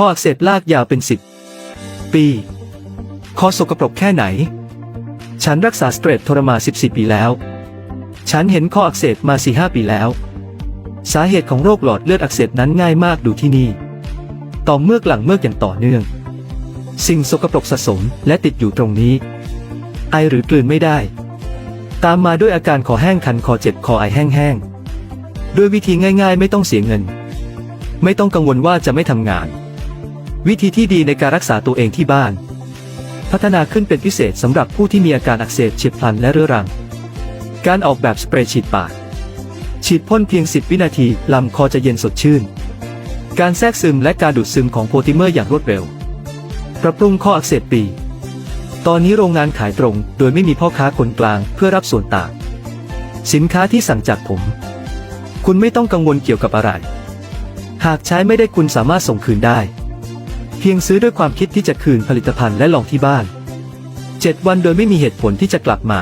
ข้ออักเสบลากยาวเป็นสิบปีคอสกปรกแค่ไหน ฉันรักษาสเตรททรมา 14 ปีแล้ว ฉันเห็นข้ออักเสบมา 4-5 ปีแล้ว สาเหตุของโรคหลอดเลือดอักเสบนั้นง่ายมากดูที่นี่ ต่อเมือกหลังเมือกอย่างต่อเนื่อง สิ่งสกปรกสะสมและติดอยู่ตรงนี้ ไอหรือกลืนไม่ได้ ตามมาด้วยอาการคอแห้งคันคอเจ็บคอไอแห้งๆ ด้วยวิธีง่าย ๆ ไม่ต้องเสียเงิน ไม่ต้องกังวลว่าจะไม่ทำงาน วิธีที่ดีในการรักษาตัวเองที่บ้าน พัฒนาขึ้นเป็นพิเศษสำหรับผู้ที่มีอาการอักเสบเฉียบพลันและเรื้อรัง การออกแบบสเปรย์ฉีดปาก ฉีดพ่นเพียง 10 วินาทีลำคอจะเย็นสดชื่น การแทรกซึมและการดูดซึมของโพลิเมอร์อย่างรวดเร็ว ปรับปรุงข้ออักเสบปี ตอนนี้โรงงานขายตรง โดยไม่มีพ่อค้าคนกลางเพื่อรับส่วนต่าง สินค้าที่สั่งจากผม คุณไม่ต้องกังวลเกี่ยวกับอะไร หากใช้ไม่ได้คุณสามารถส่งคืนได้ เพียงซื้อด้วยความคิดที่จะคืนผลิตภัณฑ์และลองที่บ้าน 7 วันโดยไม่มีเหตุผลที่จะกลับมา